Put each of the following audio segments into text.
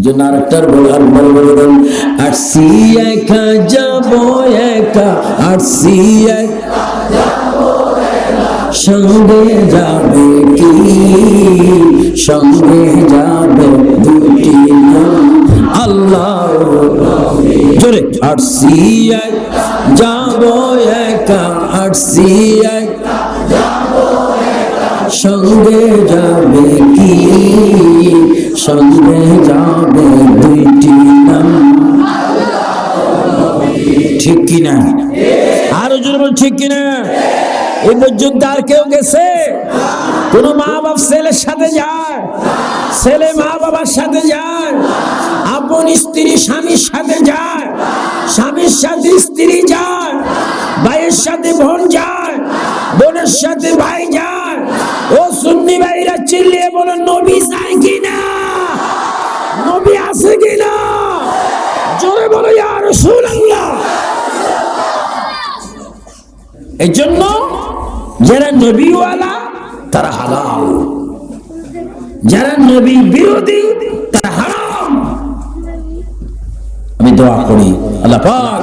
জন্য আরেকটার বলে একবার বলে দেন আসছি একা যাব একা আসছি একা সঙ্গে যাবে কি? সঙ্গে যাবে দুটি আল্লাহ জোরে আসছি একা যাব একা আসছি একা সঙ্গে যাবে কি? সঙ্গে যাবে দুইটি নাম। ঠিক কিনা আরও জোরে ঠিক কিনা এই পর্যন্ত আর কেউ গেছে? কোন মা বাপ ছেলের সাথে যায়? ছেলে মা বাবার সাথে যায়? আপন স্ত্রী, স্বামীর সাথে যায়? স্বামীর সাথে স্ত্রী যায়? ভাইয়ের সাথে বোন যায়? বোনের সাথে ভাই যায় ও সুন্নি ভাইরা চিল্লিয়ে বলো, নবী যায় কিনা? নবী আছে কিনা? জোরে বলো, ইয়া রাসূলুল্লাহ। এই জন্য যারা নবীওয়ালা, তারা হালাল। যারা নবী বিরোধী, তারা হারাম। আমি দোয়া করি, আল্লাহ পাক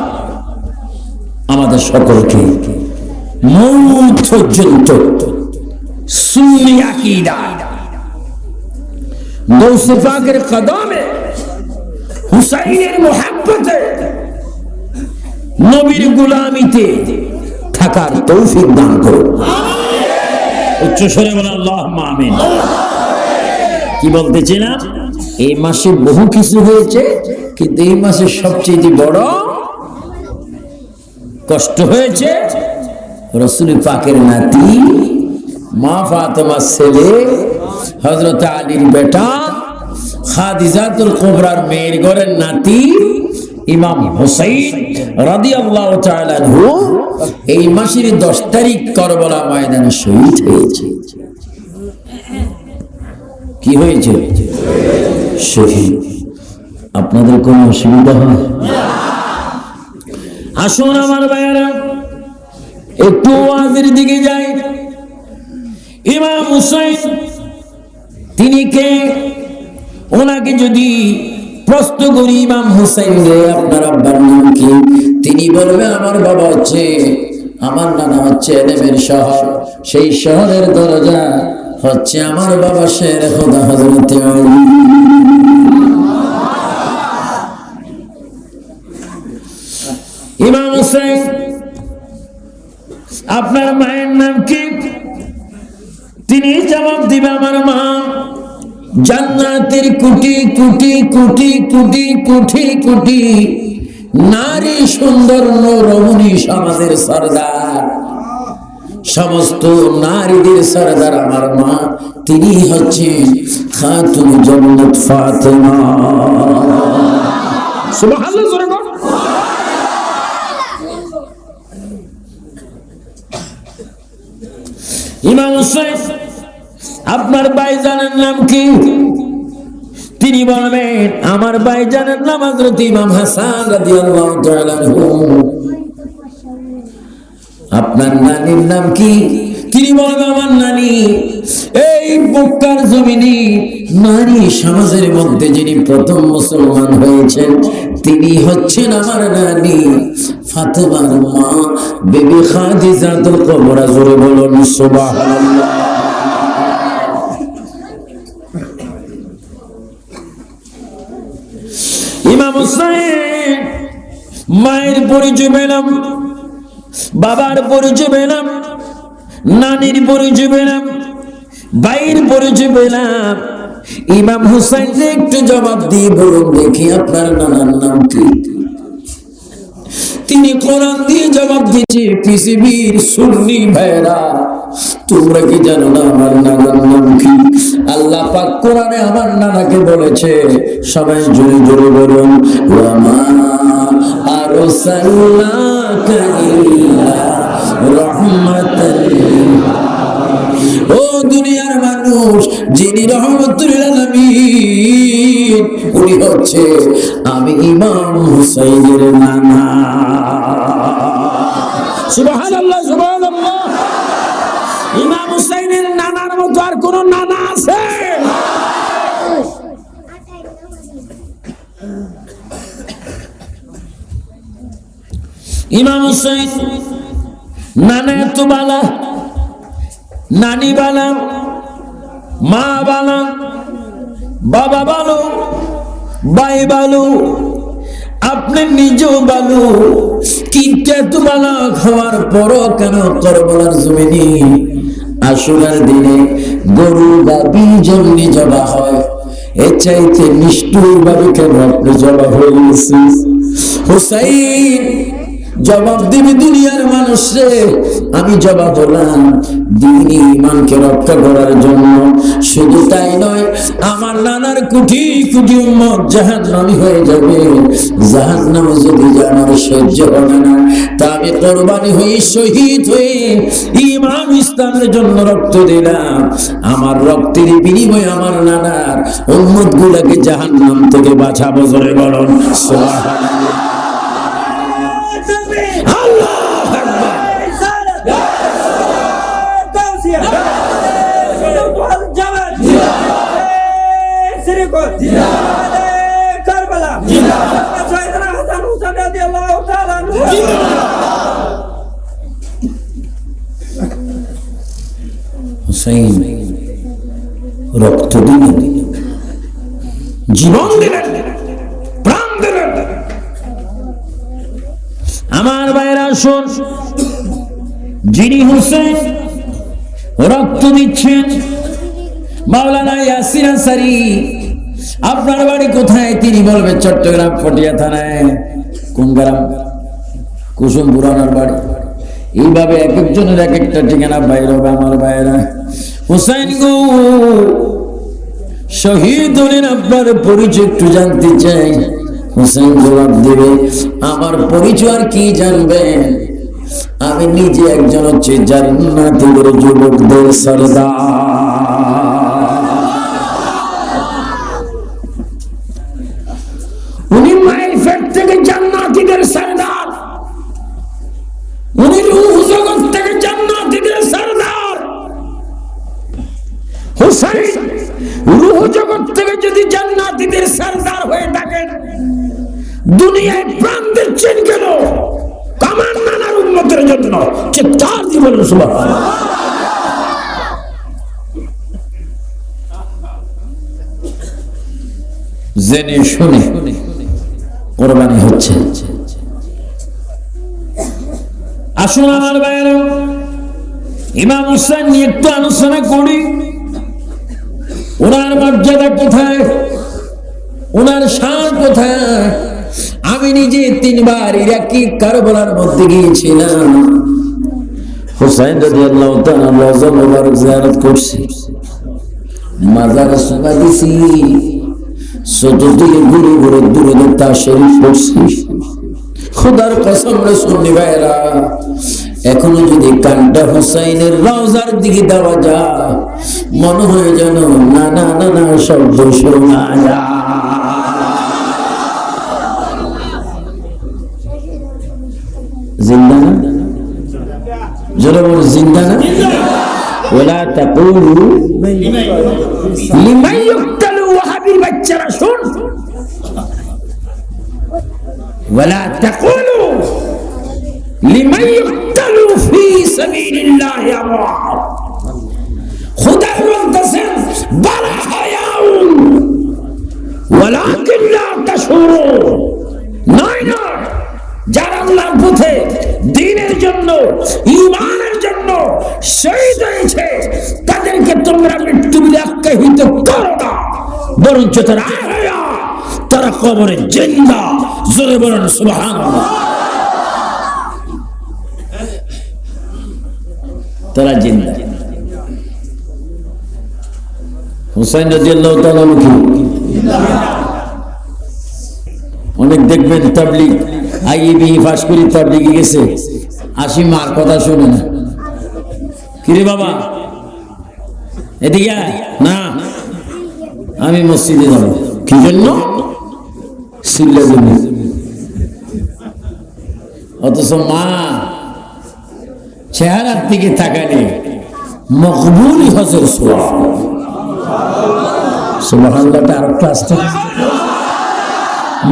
আমাদের সকলকে মৌত পর্যন্ত কদমে, হুসাইনের নবীর গুলামিতে থাকার তৌফিক দান করুন। উচ্চ বলে আল্লাহ আমিন। কি বলতেছিলাম এই মাসে বহু কিছু হয়েছে, কিন্তু এই মাসে সবচেয়ে বড় কষ্ট হয়েছে রসুল পাকের নাতি, মা ফাতেমার ছেলে হজরত আলীর বেটা, খাদিজাতুল কোবরার মেয়ের ঘরের নাতি, ইমাম হুসাইন রাদিয়াল্লাহু তাআলা আনহু, এই মাসের 10 তারিখ কারবালা ময়দানে শহীদ হয়েছে। কি হয়েছে? শহীদ। আপনাদের কোনো অসুবিধা হয়? আসুন আমার ভাইয়ারা। একটু ওয়াজের দিকে যাই। ইমাম হুসাইন, তিনি কে? ওনাকে যদি প্রশ্ন করি, ইমাম হুসাইন রে, আপনার আব্বার নাম কি? তিনি বলবে, আমার বাবা হচ্ছে, আমার নানা হচ্ছে এলেমের শহর। সেই শহরের দরজা হচ্ছে আমার বাবা শের খোদা হজরতে ইমাম হুসাইন আপনার মায়ের নাম কি? তিনি জবাব দিবে আমার মা, জান্নাতের কোটি কোটি কোটি কোটি কোটি কোটি নারী সুন্দর রমণী সমাজের সর্দার। সমস্ত নারীদের সর্দার আমার মা, তিনি হচ্ছেন খাতুন জন্নত ফাতেমা। সুবহানাল্লাহ জোরে বল। ইমাম হুসেন আপনার ভাইজানের নাম কি? তিনি বলবেন, আমার ভাইজানের নাম হযরত ইমাম হাসান রাদিয়াল্লাহু তাআলা আপনার নানির নাম কি? তিনি বলবেন, আমার নানি। এই মক্কার জমিনে নারী সমাজের মধ্যে যিনি প্রথম মুসলমান হয়েছেন, তিনি হচ্ছেন আমার নানি। ফাতেমার মা, বেবি খাদিজাতুল কুবরা, জোরে বলুন, সুবহানাল্লাহ ইমাম মায়ের পরিচয় পেলাম, বাবার পরিচয় পেলাম, নানির পরিচয় পেলাম, ভাইয়ের পরিচয় পেলাম। ইমাম হুসাইন একটু জবাব দিয়ে বলুন দেখি আপনার নানার নাম কি? তিনি কোরআন দিয়ে জবাব দিচ্ছে পৃথিবীর সুন্নি ভাইরা তোমরা কি জানো না আমার নানার নাম কি? আল্লাহ পাক কোরআনে আমার নানাকে বলেছে, সবাই জোরে জোরে বলুন ও দুনিয়ার মানুষ, যিনি রহমতুল উনি হচ্ছে, আমি ইমাম হুসাইনের নানা। সুবহানাল্লাহ সুবহানাল্লাহ। ইমাম হুসাইনের নানার মতো আর কোন নানা আছে ইমাম হুসাইন, নানা এত বালা নানি বালা, মা বালা, বাবা বালো ভাই বালু, আপনি নিজেও বালু কিন্তু এত বালা খাওয়ার পরও কেন করবলার জমিনি? আসুরার দিনে গরু গাবি জন্যে জবা হয়। এর চাইতে নিষ্ঠুর ভাবে কেন আপনি জবা হয়ে গেছে হুসাইন জবাব দিবি দুনিয়ার মানুষে আমি জবাব হলাম দিনী ইমানকে রক্ষা করার জন্য। শুধু তাই নয়, আমার নানার কুটি কুটি উম্মত জাহান হয়ে যাবে। জাহান যদি আমার সহ্য হবে না, তা আমি কোরবানি হয়ে, শহীদ হয়ে ইমাম ইসলামের জন্য রক্ত দিলাম। আমার রক্তের বিনিময়ে আমার নানার উম্মত গুলাকে জাহান থেকে বাঁচাবো, জোরে বলুন। সুবহানাল্লাহ। হুসাইন, রক্ত দিলেন। জীবন দিলেন, প্রাণ দিলেন। আমার বাইরে আসুন। যিনি হুসেন রক্ত দিচ্ছেন, মাওলানা ইয়াসির আনসারি, আপনার বাড়ি কোথায়? তিনি বলবে, চট্টগ্রাম পটিয়া থানায়, কোন গ্রাম? কুসুম পুরানোর বাড়ি। এইভাবে এক একজনের এক একটা ঠিকানা বাইর হবে আমার বাইরা হুসাইন গো, শহীদ হলেন আপনার পরিচয়, একটু জানতে চাই। হুসেন জবাব দেবে, আমার পরিচয় আর কি জানবেন? আমি নিজে একজন হচ্ছে জান্নাতের যুবকদের সরদার। দুনিয়ায় প্রাণ দিচ্ছেন কেন? কামান নানার উন্নতের জন্য চিৎকার জীবন জেনে শুনে কোরবানি হচ্ছে। আসুন আমার বাইরে ইমাম হুসাইন নিয়ে একটু আলোচনা করি। ওনার মর্যাদা কোথায়? ওনার শান কোথায়? আমি নিজে তিনবার ইরাকি কারবালার মধ্যে গিয়েছিলাম। হুসাইন রাজি আল্লাহ জিয়ারত করছি। মাজার সোনা দিছি ঘুরে ঘুরে দূরে শরীফ কসম রসুল ভাইরা এখনও যদি কানটা হুসাইনের রওজার দিকে দেওয়া যায়, মনে হয় যেন না না না না, শব্দ শোনা যায়। জোরে বল জিন্দা না ওলা তাকুলু লিমান ইউক্তালু ওয়াহাবির বাচ্চারা শুন ওয়ালা তাকুলু লিমান ইউক্তালু ফি সাবিলিল্লাহি আমওয়াত খোদা বলতেছেন বালা হায়াউন ওয়ালাকিন লা তাশুরুন নয় নয় যারা আল্লাহর পথে দিনের জন্য ইমানের জন্য শহীদ হয়েছে, তাদেরকে তোমরা মৃত্যু আখ্যায়িত করো না। বরঞ্চ তারা তারা কবরে জিন্দা। জোরে বলেন সুবহান তারা জিন্দা। হুসাইন রাদিয়াল্লাহু তাআলা অনেক দেখবেন তাবলিগ আইবি পাস করি তাবলিগে গেছে। আসি মার কথা কিরে বাবা? না। আমি মসজিদে যাব। কি জন্য? অথচ মা চেহারার দিকে তাকালে মকবুল হজর সোয়া। সুবহানাল্লাহটা আর ক্লাস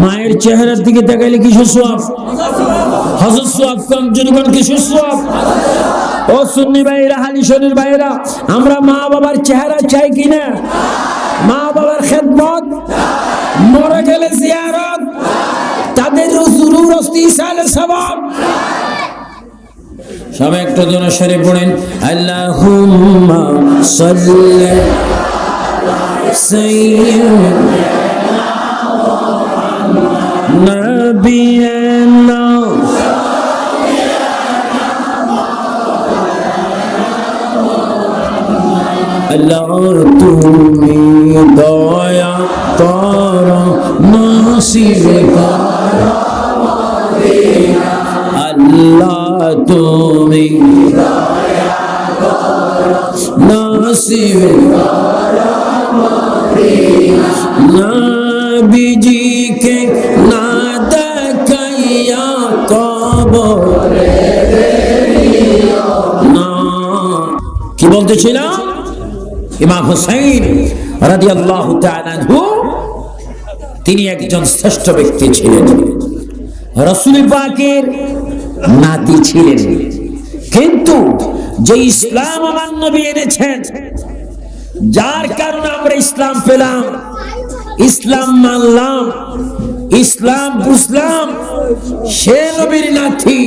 মায়ের চেহারার দিকে তাকাইলে কিসের সোয়াব হজর সোয়াব কম জনগণ কিসের সোয়াব ও সুন্নি ভাইরা হালি শনির ভাইরা আমরা মা বাবার চেহারা চাই কিনা? মা বাবার খেদমত? মরে গেলে জিয়ারত? তাদের রুসুরুর অস্তি ইসালে সবাব? সবাই একটু জন সরে পড়েন। আল্লাহুম্মা সাল্লি সাইয়্যিদিনা নবিয়ানা আল্লাহ তুমি দয়া কর নসিব কর আল্লাহ তুমি নসিব নবীজিকে না দেখাইয়া কবর না। কি বলতেছিলাম? ইমাম রাদিয়াল্লাহু তাআলা আনহু, তিনি একজন শ্রেষ্ঠ ব্যক্তি ছিলেন। রসুল পাকের নাতি ছিলেন। কিন্তু যে ইসলাম আমার নবী এনেছেন, যার কারণে আমরা ইসলাম পেলাম। ইসলাম মানলাম, ইসলাম বুঝলাম। সে নবীর নাতি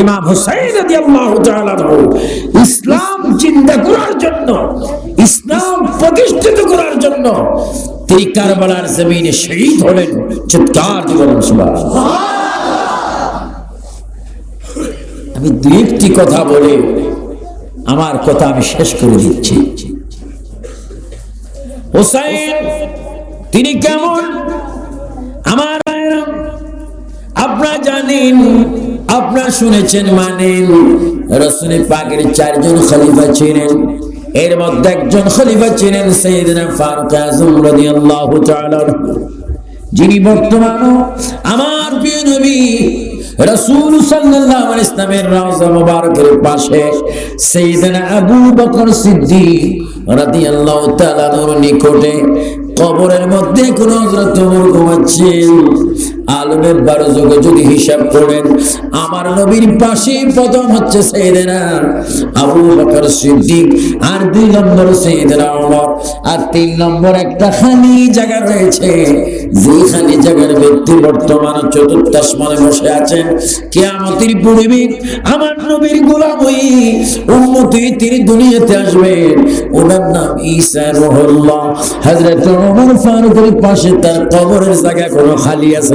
ইমাম হুসাইন ইসলাম চিন্তা করার জন্য, ইসলাম প্রতিষ্ঠিত করার জন্য তিনি কারবালার জমিনে শহীদ হলেন। চিৎকার সুবহানাল্লাহ। আমি দু একটি কথা বলে আমার কথা আমি শেষ করে দিচ্ছি। হোসাইন তিনি কেমন? আমার আপনারা জানেন, আপনারা শুনেছেন মানেন, রসুল পাকের চারজন খলিফা ছিলেন। এর মধ্যে একজন খলিফা ছিলেন সৈয়দনা ফারুক আজম রাদিয়াল্লাহু তাআলা যিনি বর্তমানও আমার প্রিয় নবী রাসূল সাল্লাল্লাহু আলাইহি ইসলামের রওজা মুবারকের পাশে সাইয়েদনা আবু বকর সিদ্দিক রাদিয়াল্লাহু তাআলার নিকটে কবরের মধ্যে কোন হজরত ঘুমাচ্ছেন আলমের বারো যুগে যদি হিসাব করেন, আমার নবীর পাশে প্রথম হচ্ছে আবু বকর সিদ্দিক আর দুই নম্বর ওমর। আর তিন নম্বর একটা খালি জায়গা রয়েছে। যে খালি জায়গার ব্যক্তি বর্তমানে বসে আছেন আমার নবীর গোলাম হই উম্মতি তিনি দুনিয়াতে আসবেন। ওনার নাম ওমর ফারুকের পাশে তার কবরের জায়গা কোনো খালি আছে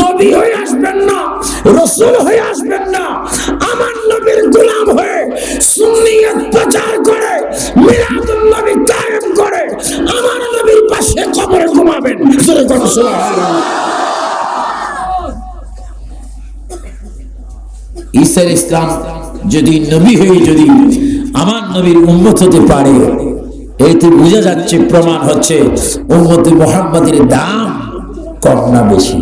নবী হয়ে আসবেন না, রসুল হয়ে আসবেন না। আমার নবীর গোলাম হয়ে সুন্নিয়ত প্রচার করে, মিলাদুন নবী কায়েম করে, আমার নবীর পাশে কবরে ঘুমাবেন। জোরে সুবহানাল্লাহ। ঈসার ইসলাম যদি নবী হয়ে যদি আমার নবীর উম্মত হতে পারে, এতে বোঝা যাচ্ছে, প্রমাণ হচ্ছে উম্মতে মোহাম্মদের দাম কম না বেশি?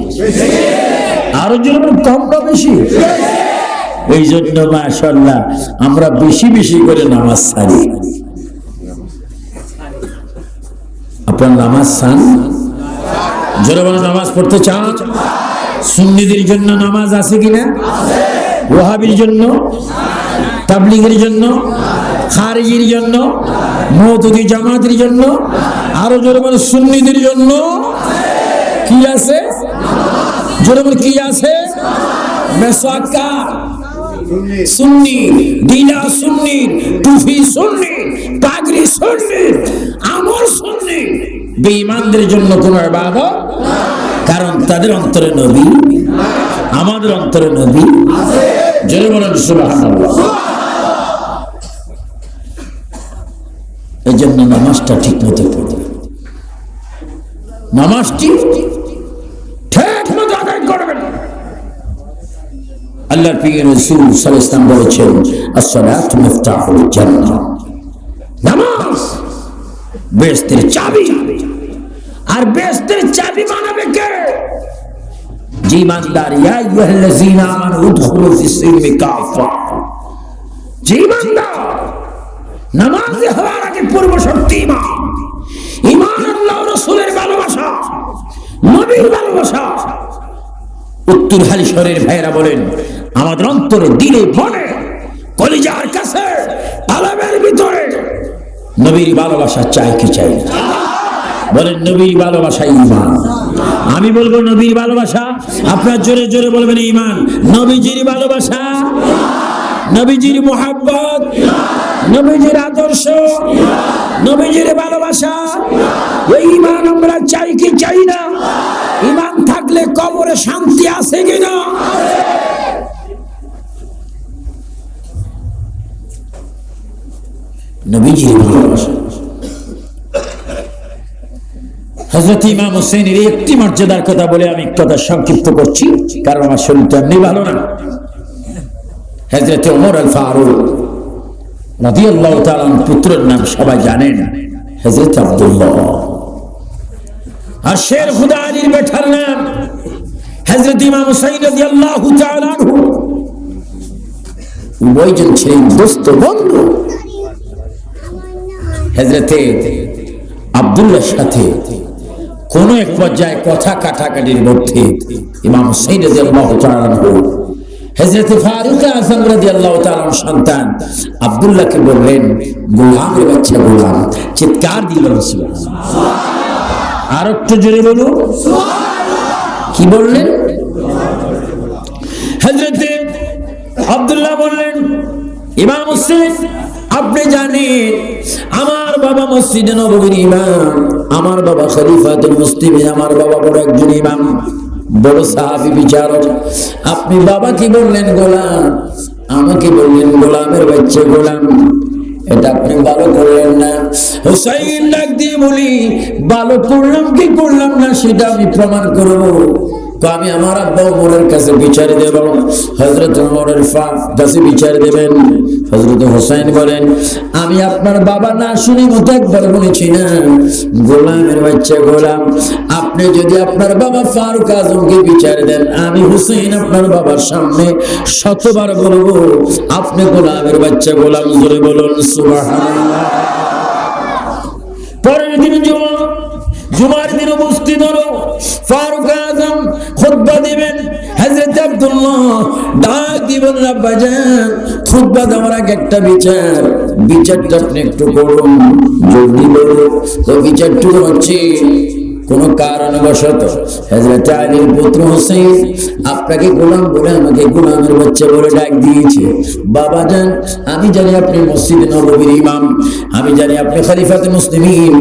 আরও যেন কম না বেশি? এই জন্য মাশাল্লাহ আমরা বেশি বেশি করে নামাজ সারি আপনার নামাজ সান জোরে বলে নামাজ পড়তে চান? সুন্নিদের জন্য নামাজ আছে কিনা? ওহাবির জন্য? তাবলিগের জন্য? খারিজির জন্য? মৌতুদি জামাতের জন্য? আরও জোরে বলে সুন্নিদের জন্য? কি আছে? জোরে বলে কি আছে? মেসাক্কা, সুন্নি দিলা সুন্নি, টুফি সুন্নি, পাগড়ি সুন্নি, আমল সুন্নি। বেঈমানদের জন্য কোনো ইবাদত? কারণ তাদের অন্তরে নবী, আমাদের অন্তরে নবী। জোরে বলেন, সুবহানাল্লাহ। এই জন্য নামাজটা ঠিক মতো পড়বে নামাজটি আল্লাহর প্রিয় রাসূল ওয়াসাল্লাম বলেছেন as-salatu miftaḥul জান্নাহ। নামাজ! বেহেশতের চাবি! আর বেহেশতের চাবি মানাবে কে? যে ইমানদার, ইয়া আইয়ুহাল্লাযীনা আমানু উদখুলু ফিস-সিলমি কাফা যে ইমানদার, নামাজে হওয়ার আগে পূর্ব শক্তি ইমান ইমান ভালোবাসা, নবীর ভালোবাসা। উত্তর হালিশরের ভাইয়েরা বলেন, আমাদের অন্তরে দিলে মনে, কলিজার কাছে আলামের ভিতরে। নবীর ভালোবাসা চাই কি চাই বলেন, নবীর ভালোবাসা ইমান আমি বলব, নবীর ভালোবাসা? আপনার জোরে জোরে বলবেন ইমান নবীজির ভালোবাসা? নবীজির মোহাব্বত? নবীজির আদর্শ, নবীজির ভালোবাসা এই ইমান আমরা চাই কি চাই না? ইমান থাকলে কবরে শান্তি আছে কিনা? নবীজির ভালোবাসা। হজরত ইমাম একটি মর্যাদার কথা বলে আমি কথা সংক্ষিপ্ত করছি, কারণ আমার শরীরটা এমনি ভালো না। হজরত ওমর আল ফারুক রাদিয়াল্লাহু তাআলা পুত্রের নাম সবাই জানেন হজরত আব্দুল্লাহ। আর শের খুদা আলীর বেটার নাম হজরত ইমাম হুসাইন তাআলা আনহু। উভয়জন ছিলেন দোস্ত বন্ধু। হজরতে আব্দুল্লাহর সাথে কোন এক পর্যায়ে কথা কাটাকাটির মধ্যে ইমাম হুসাইন রাদিয়াল্লাহু তাআলা হযরত ফারুক আযম রাদিয়াল্লাহু তাআলা সন্তান। আব্দুল্লাহকে বললেন গোলামের বাচ্চা গোলাম। চিৎকার দিল আর একটু জোরে বলুন। কি বললেন? আব্দুল্লাহ বললেন, ইমাম হোসেন আপনি জানেন, আমার বাবা মসজিদে নববীর ইমাম, আমার বাবা খলিফাতুল আমার বাবা বড় একজন ইমাম। বড় সাহাবি বিচারক, আপনি বাবা কি বললেন, গোলাম, আমাকে বললেন, গোলামের বাচ্চা গোলাম। এটা আপনি ভালো করলেন না। হুসাইন ডাক দিয়ে বলি, ভালো করলাম কি করলাম না সেটা আমি প্রমাণ করব। তো আমি আমার আব্বা উমরের কাছে বিচার দেব। হজরত উমরের কাছে বিচার দেবেন। হজরত হোসেন বলেন, আমি আপনার বাবা না শুনি মতো একবার বলেছি না। গোলামের বাচ্চা গোলাম, আপনি যদি আপনার বাবা ফারুক আজমকে বিচার দেন, আমি হুসেন আপনার বাবার সামনে শতবার বলব, আপনি গোলামের বাচ্চা গোলাম জোরে বলুন, সুবহানাল্লাহ। পরের দিন জুমা, জুমার দিন উপস্থিত হলো ফারুক আজম। আব্দুল্লাহ ডাক দিবেন খুতবা দেওয়ার আগে একটা বিচার। বিচারটা আপনি একটু করুন। জলদি বলুন তো বিচারটুকু হচ্ছে কোন কারণবশত হযরত আলীর পুত্র হোসেন আপনাকে গোলাম বলে আমাকে গোলামের বাচ্চা বলে ডাক দিয়েছে। বাবা যান আমি জানি আপনি মসজিদে নববীর ইমাম, আমি জানি আপনি খলিফাতে মুসলিমিন,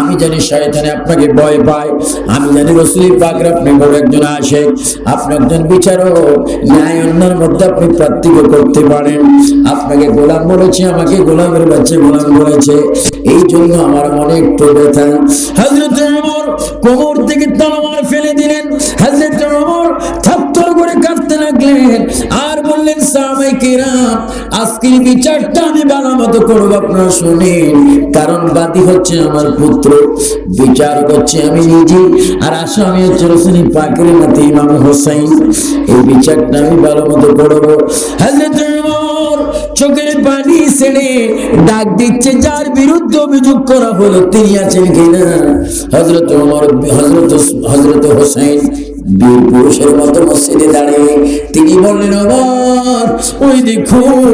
আমি জানি শয়তানে আপনাকে ভয় পায়, আমি জানি রসুল পাকের আপনি বড় একজন আসে, আপনি একজন বিচারক, ন্যায় অন্যার মধ্যে আপনি প্রার্থিক করতে পারেন। আপনাকে গোলাম বলেছে, আমাকে গোলামের বাচ্চা গোলাম বলেছে এই জন্য আমার মনে একটু ব্যথা। ওমর কোমর থেকে তলোয়ার ফেলে দিলেন। হযরত ওমর থাপ্পড় করে কাঁদতে লাগলেন। আর বললেন আজকের বিচারটা আমি ভালো মতো করব, আপনারা শুনেন। কারণ বাদী হচ্ছে আমার পুত্র, বিচার করছে আমি নিজে। আর আসামি হচ্ছে রসুনি পাকের ইমাম হোসাইন। এই বিচারটা আমি ভালো মতো করব। চোখের পানি ছেড়ে ডাক দিচ্ছে, যার বিরুদ্ধে অভিযোগ করা হলো, তিনি আছেন কিনা? হজরত হজরত হজরত হোসেন মতো মসজিদে দাঁড়িয়ে তিনি বললেন ওই দেখুন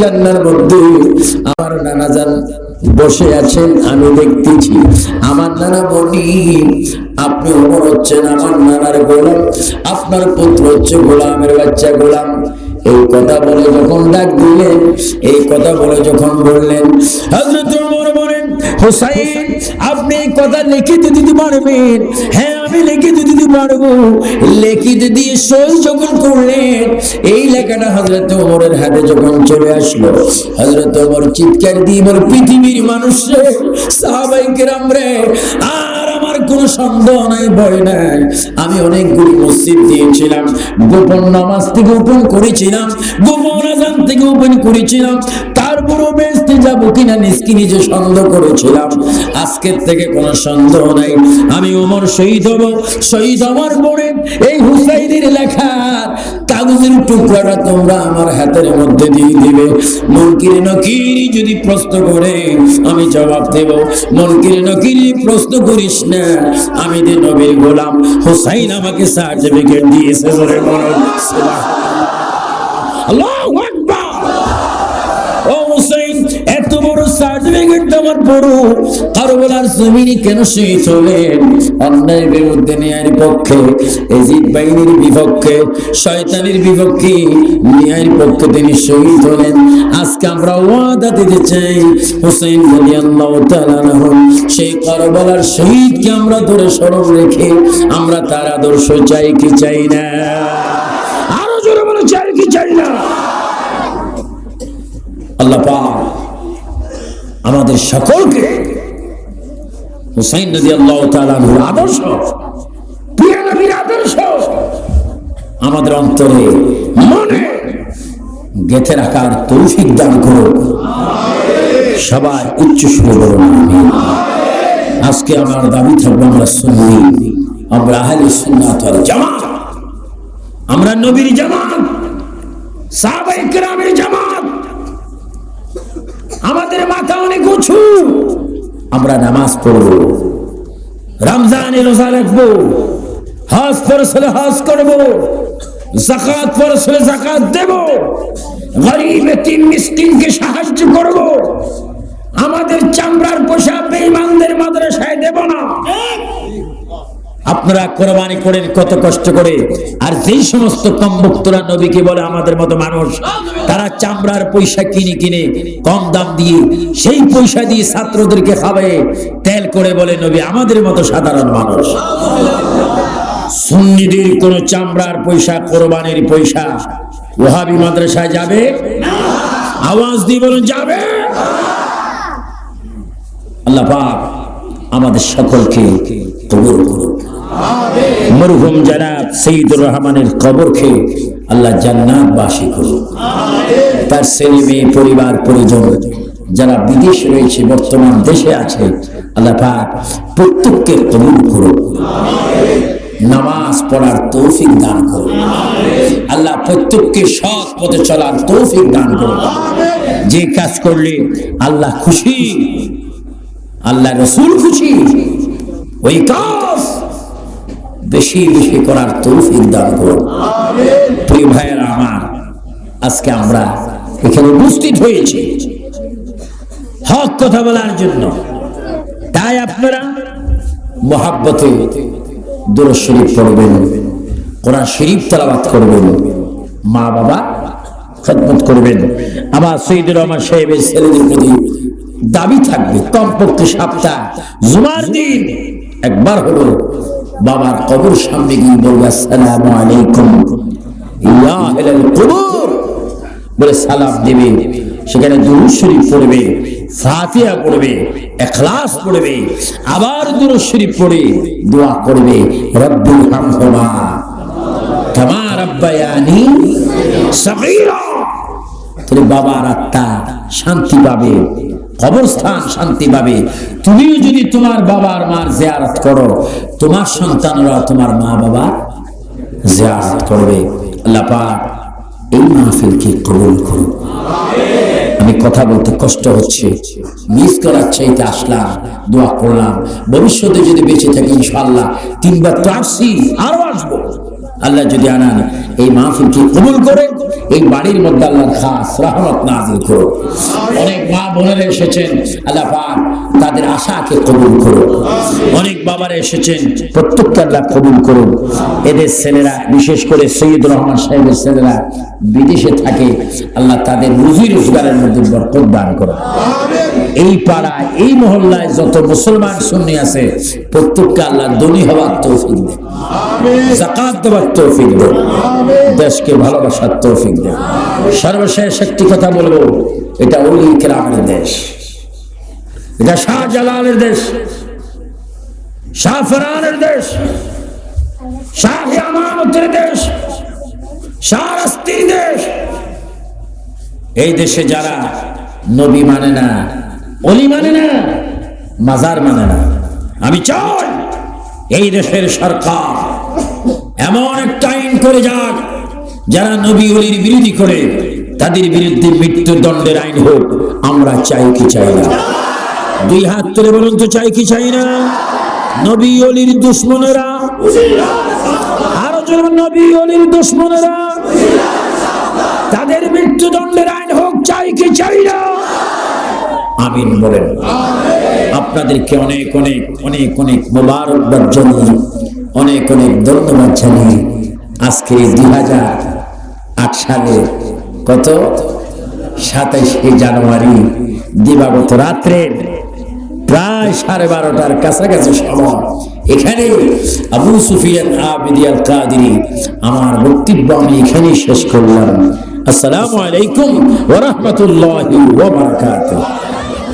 জান্নার মধ্যে আমার নানা জান বসে আছেন, আমি দেখতেছি। আমার নানা বনি, আপনি ওমর হচ্ছেন আমার নানার গোলাম, আপনার পুত্র হচ্ছে গোলামের বাচ্চা গোলাম। এই কথা বলে যখন ডাক দিলেন, এই কথা বলে যখন বললেন ওমর বলেন, হুসাইন, আপনি এই কথা লিখিত দিতে পারবেন? হ্যাঁ আমি লিখিত দিতে পারব। লিখিত দিয়ে সই যখন করলেন, এই লেখাটা হযরত ওমরের হাতে যখন চলে আসলো। হযরত ওমর চিৎকার দিয়ে বল পৃথিবীর মানুষ রে, সাহাবাই কেরাম রে, আর কোনো সন্দেহ নাই, ভয় নাই। আমি অনেকগুলি মসজিদ দিয়েছিলাম, গোপন নামাজ থেকে ওপেন করেছিলাম, গোপন আজান থেকে ওপেন করেছিলাম। তারপরও বেসতে যাব কিনা নিজকে নিজে সন্দেহ করেছিলাম। আজকের থেকে কোনো সন্দেহ নাই। আমি ওমর শহীদ হব। শহীদ হওয়ার পরে এই হুসাইনের লেখা কাগজের টুকরাটা তোমরা আমার হাতের মধ্যে দিয়ে দিবে। মনকিরে নকিরি যদি প্রশ্ন করে, আমি জবাব দেব, মনকিরে নকিরি প্রশ্ন করিস না। আমি যে নবীর গোলাম, হুসাইন আমাকে সার্টিফিকেট দিয়েছে আল্লাহু শহীদ হলেন অন্যায়ের বিরুদ্ধে ন্যায়ের পক্ষে বিপক্ষে, শয়তানের বিপক্ষে ন্যায়ের পক্ষে তিনি শহীদ হলেন। আজকে আমরা ওয়াদা দিতে চাই রাদিয়াল্লাহু তাআলা আনহু, সেই কারবালার আমরা ধরে স্মরণ রেখে আমরা তার আদর্শ চাই কি চাই না? আরও জোরে বলে, চাই কি চাই না? আল্লাহ পাক আমাদের সকলকে হুসাইন নদী আল্লাহ তালুর আদর্শ আদর্শ আমাদের অন্তরে মনে গেথে রাখার তৌফিক দান করো সবাই উচ্চ সুরে আজকে আমার দাবি থাকবে আমরা শুনি আমরা আহলে সুন্নাত জামাত, আমরা নবীর জামাত, সাহাবায়ে কেরামের জামাত। আমাদের মাথা অনেক উঁচু। আমরা নামাজ পড়ব। রমজানে রোজা রাখব। হজ পরশলে হজ করব। জাকাত পরশলে জাকাত দেব। গরিব তিন মিসকিনকে সাহায্য করব। আমাদের চামড়ার পোশাক বেঈমানদের মাদ্রাসায় দেব না। আপনারা কোরবানি করেন, কত কষ্ট করে। আর যেই সমস্ত কমবক্তরা নবীকে বলে আমাদের মতো মানুষ, তারা চামড়ার পয়সা কিনে কিনে কম দাম দিয়ে সেই পয়সা দিয়ে ছাত্রদেরকে খাবে, তেল করে বলে, নবী, আমাদের মতো সাধারণ মানুষ। সুন্নিদের কোন চামড়ার পয়সা, কোরবানির পয়সা ওহাবি মাদ্রাসায় যাবে? আওয়াজ দিয়ে বলুন, যাবে। আল্লাহ পাক আমাদের সকলকে কবুল করুন মরহুম জনাব সঈদুর রহমানের কবরকে আল্লাহ জান্নাত বাসী করুন তার ছেলে মেয়ে, পরিবার, পরিজন যারা বিদেশ রয়েছে, বর্তমান দেশে আছে, আল্লাহ পাক প্রত্যেককে কবুল করুন নামাজ পড়ার তৌফিক দান করুন আল্লাহ প্রত্যেককে সৎ পথে চলার তৌফিক দান করুন যে কাজ করলে আল্লাহ খুশি, আল্লাহ রসুল খুশি, ওই কাজ বেশি বেশি করার তৌফিক দান করুন। প্রিয় ভাইয়েরা আমার, আজকে আমরা এখানে উপস্থিত হয়েছি। হক কথা বলার জন্য। তাই আপনারা মহাব্বতে দুরুদ শরীফ পড়বেন, কোরআন শরীফ তেলাওয়াত করবেন মা বাবা খেদমত করবেন। আমার সৈদুর রহমান সাহেবের ছেলেদের প্রতি দাবি থাকবে, কমপক্ষে সপ্তাহ, জুমার দিন একবার হলো বাবার কবর সামনে গিয়ে বলবে, আসসালামু আলাইকুম। ইয়া আহলাল কুবুর। বলে সালাম দেবে। সেখানে দুরুদ শরীফ পড়বে, ফাতিহা পড়বে ইখলাস পড়বে, আবার দুরুদ শরীফ পড়ে দোয়া করবে, রব্বুল হামহুমা কামা রাব্বায়ানি সগীরা। তোর বাবার আত্মা শান্তি পাবে। কবরস্থান শান্তি পাবে। তুমিও যদি তোমার বাবার মার জিয়ারত করো, তোমার সন্তানরা তোমার মা বাবা জিয়ারত করবে। আল্লাহ পাক এই মাহফিলকে কবুল করুন আমি কথা বলতে কষ্ট হচ্ছে। মিস করার চাইতে আসলাম, দোয়া করলাম। ভবিষ্যতে যদি বেঁচে থাকি ইনশাআল্লাহ, তিনবার তো আরও আসব। আল্লাহ যদি আনান, এই মাহফিলকে কবুল করে এই বাড়ির মধ্যে আল্লাহর খাস রহমত নাজিল করো অনেক মা বোনেরা এসেছেন, আল্লাহ পাক তাদের আশাকে কবুল করো অনেক বাবারা এসেছেন, প্রত্যেককে আল্লাহ কবুল করুন। এদের ছেলেরা, বিশেষ করে সৈয়দ রহমান সাহেবের ছেলেরা বিদেশে থাকে, আল্লাহ তাদের রুজি রোজগারের মধ্যে বরকত দান করো এই পাড়ায়, এই মহল্লায় যত মুসলমান সুন্নি আছে, প্রত্যেককে আল্লাহ ধনী হওয়ার তৌফিক দেন। জাকাত দেওয়ার তৌফিক দেন। দেশকে ভালোবাসার তৌফিক দেন। সর্বশেষ একটি কথা বলব, এটা অলি কেরামের দেশ। এটা শাহজালালের দেশ। শাহফরানের দেশ। শাহ আমানতের দেশ। শাহরাস্তির দেশ। এই দেশে যারা নবী মানে না অলি মানে না, মাজার মানে না। আমি চাই এই দেশের সরকার এমন একটা আইন করে যাক, যারা নবী অলির বিরোধী করে, তাদের বিরুদ্ধে মৃত্যুদণ্ডের আইন হোক, আমরা চাই কি চাই না। দুই হাত তুলে বলুন তো, চাই কি চাই না? নবী অলির দুশ্মনেরা, আরও যেন নবী অলির দুশ্মনেরা, তাদের মৃত্যুদণ্ডের আইন হোক, চাই কি চাই না? আমিন বলেন। আপনাদেরকে অনেক অনেক অনেক অনেক মোবারকবাদ জানিয়ে, অনেক অনেক ধন্যবাদ জানিয়ে আজকে দুই হাজার আট সালে কত? সাতাইশে জানুয়ারি দিবাগত রাত্রে প্রায় সাড়ে বারোটার কাছাকাছি সময় এখানে আবু সুফিয়ান আবিদিয়াল কাদিরি আমার বক্তব্য আমি এখানেই শেষ করলাম। আসসালামু আলাইকুম ওয়া রাহমাতুল্লাহি ওয়া বারাকাতুহু।